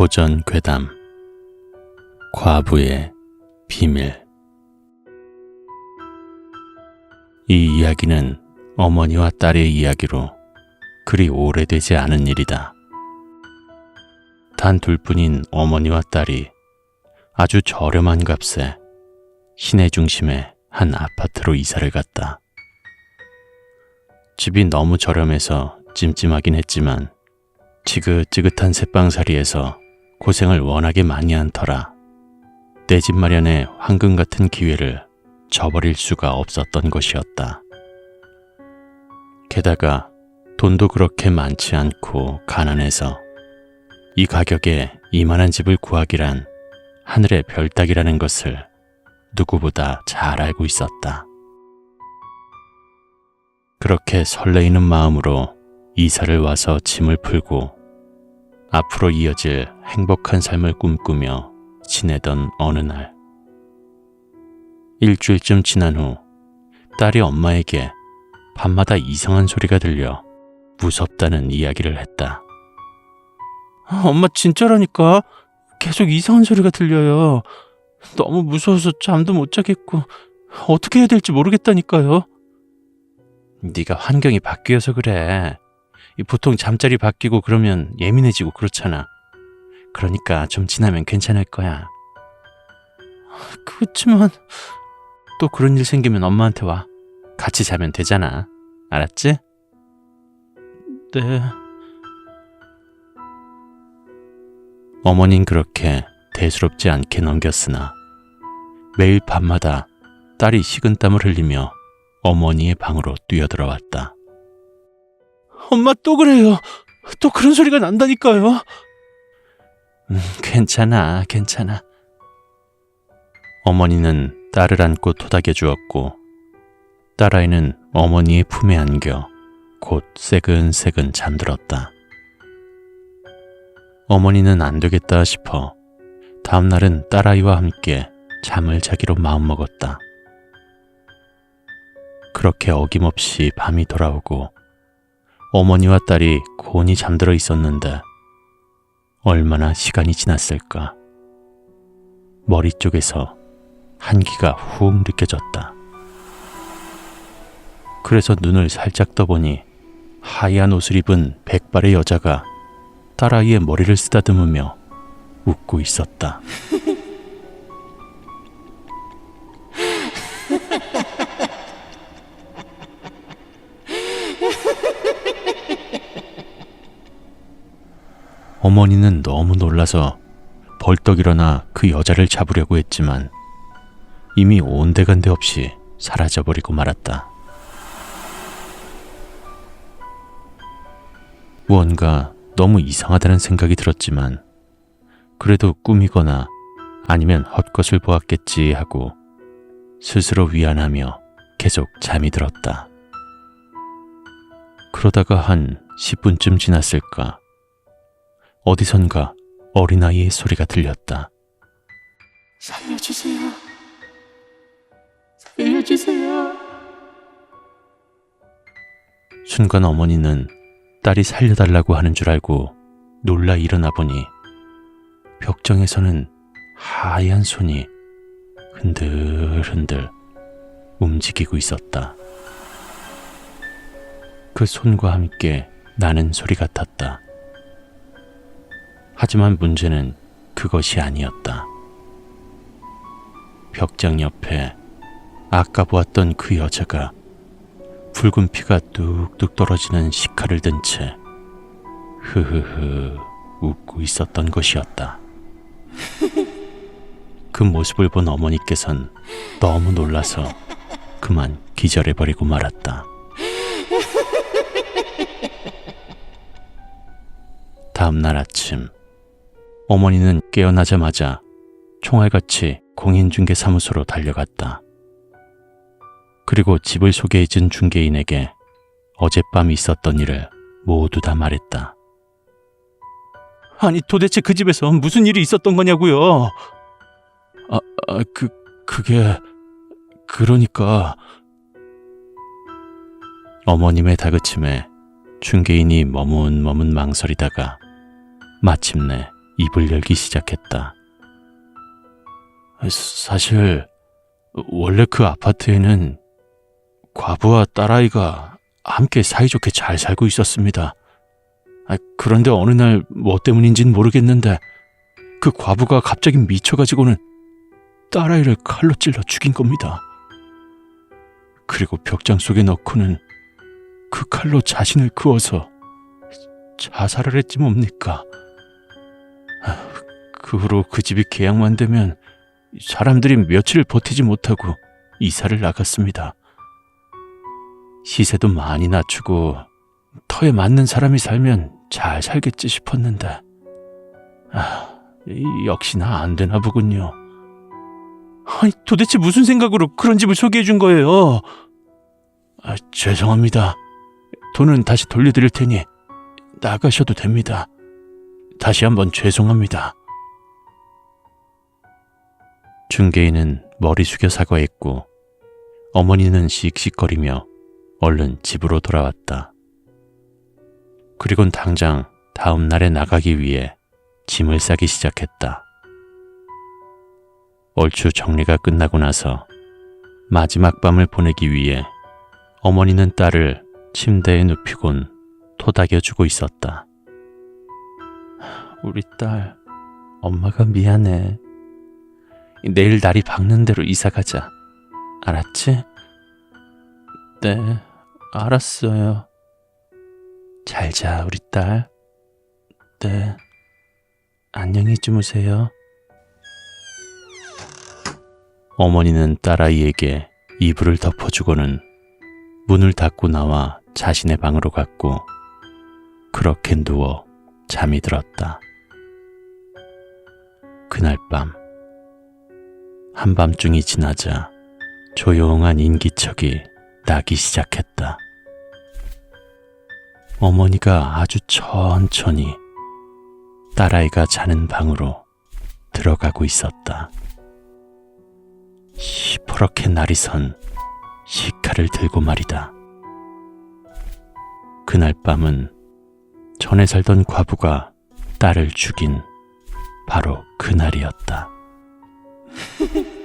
고전 괴담 과부의 비밀 이 이야기는 어머니와 딸의 이야기로 그리 오래되지 않은 일이다. 단 둘뿐인 어머니와 딸이 아주 저렴한 값에 시내 중심의 한 아파트로 이사를 갔다. 집이 너무 저렴해서 찜찜하긴 했지만 지긋지긋한 새빵살이에서 고생을 워낙에 많이 한 터라 내 집 마련에 황금 같은 기회를 저버릴 수가 없었던 것이었다. 게다가 돈도 그렇게 많지 않고 가난해서 이 가격에 이만한 집을 구하기란 하늘의 별 따기라는 것을 누구보다 잘 알고 있었다. 그렇게 설레이는 마음으로 이사를 와서 짐을 풀고 앞으로 이어질 행복한 삶을 꿈꾸며 지내던 어느 날. 일주일쯤 지난 후 딸이 엄마에게 밤마다 이상한 소리가 들려 무섭다는 이야기를 했다. 아, 엄마 진짜라니까 계속 이상한 소리가 들려요. 너무 무서워서 잠도 못 자겠고 어떻게 해야 될지 모르겠다니까요. 네가 환경이 바뀌어서 그래. 이 보통 잠자리 바뀌고 그러면 예민해지고 그렇잖아. 그러니까 좀 지나면 괜찮을 거야. 그렇지만 또 그런 일 생기면 엄마한테 와. 같이 자면 되잖아. 알았지? 네. 어머닌 그렇게 대수롭지 않게 넘겼으나 매일 밤마다 딸이 식은땀을 흘리며 어머니의 방으로 뛰어들어왔다. 엄마 또 그래요. 또 그런 소리가 난다니까요. 음, 괜찮아, 괜찮아. 어머니는 딸을 안고 토닥여 주었고, 딸아이는 어머니의 품에 안겨 곧 새근새근 잠들었다. 어머니는 안 되겠다 싶어 다음날은 딸아이와 함께 잠을 자기로 마음먹었다. 그렇게 어김없이 밤이 돌아오고 어머니와 딸이 곤히 잠들어 있었는데 얼마나 시간이 지났을까. 머리 쪽에서 한기가 훅 느껴졌다. 그래서 눈을 살짝 떠보니 하얀 옷을 입은 백발의 여자가 딸아이의 머리를 쓰다듬으며 웃고 있었다. 어머니는 너무 놀라서 벌떡 일어나 그 여자를 잡으려고 했지만 이미 온데간데 없이 사라져버리고 말았다. 무언가 너무 이상하다는 생각이 들었지만 그래도 꿈이거나 아니면 헛것을 보았겠지 하고 스스로 위안하며 계속 잠이 들었다. 그러다가 한 10분쯤 지났을까 어디선가 어린아이의 소리가 들렸다. 살려주세요. 살려주세요. 순간 어머니는 딸이 살려달라고 하는 줄 알고 놀라 일어나 보니 벽정에서는 하얀 손이 흔들흔들 움직이고 있었다. 그 손과 함께 나는 소리 같았다. 하지만 문제는 그것이 아니었다. 벽장 옆에 아까 보았던 그 여자가 붉은 피가 뚝뚝 떨어지는 식칼을 든 채 흐흐흐 웃고 있었던 것이었다. 그 모습을 본 어머니께선 너무 놀라서 그만 기절해버리고 말았다. 다음 날 아침 어머니는 깨어나자마자 총알같이 공인중개사무소로 달려갔다. 그리고 집을 소개해 준 중개인에게 어젯밤 있었던 일을 모두 다 말했다. 아니 도대체 그 집에서 무슨 일이 있었던 거냐고요? 아, 아, 그 그게 그러니까 어머님의 다그침에 중개인이 머문머문 망설이다가 마침내 입을 열기 시작했다. 사실 원래 그 아파트에는 과부와 딸아이가 함께 사이좋게 잘 살고 있었습니다. 아, 그런데 어느 날 뭐 때문인진 모르겠는데 그 과부가 갑자기 미쳐가지고는 딸아이를 칼로 찔러 죽인 겁니다. 그리고 벽장 속에 넣고는 그 칼로 자신을 그어서 자살을 했지 뭡니까? 아, 그 후로 그 집이 계약만 되면 사람들이 며칠을 버티지 못하고 이사를 나갔습니다. 시세도 많이 낮추고 터에 맞는 사람이 살면 잘 살겠지 싶었는데 아, 이- 역시나 안 되나 보군요. 아니, 도대체 무슨 생각으로 그런 집을 소개해 준 거예요? 아, 죄송합니다. 돈은 다시 돌려드릴 테니 나가셔도 됩니다. 다시 한번 죄송합니다. 중개인은 머리 숙여 사과했고 어머니는 씩씩거리며 얼른 집으로 돌아왔다. 그리곤 당장 다음 날에 나가기 위해 짐을 싸기 시작했다. 얼추 정리가 끝나고 나서 마지막 밤을 보내기 위해 어머니는 딸을 침대에 눕히곤 토닥여주고 있었다. 우리 딸, 엄마가 미안해. 내일 날이 밝는 대로 이사 가자. 알았지? 네, 알았어요. 잘 자, 우리 딸. 네. 안녕히 주무세요. 어머니는 딸아이에게 이불을 덮어주고는 문을 닫고 나와 자신의 방으로 갔고 그렇게 누워 잠이 들었다. 그날 밤 한밤중이 지나자 조용한 인기척이 나기 시작했다. 어머니가 아주 천천히 딸아이가 자는 방으로 들어가고 있었다. 시퍼렇게 날이 선 시카를 들고 말이다. 그날 밤은 전에 살던 과부가 딸을 죽인 바로 그날이었다.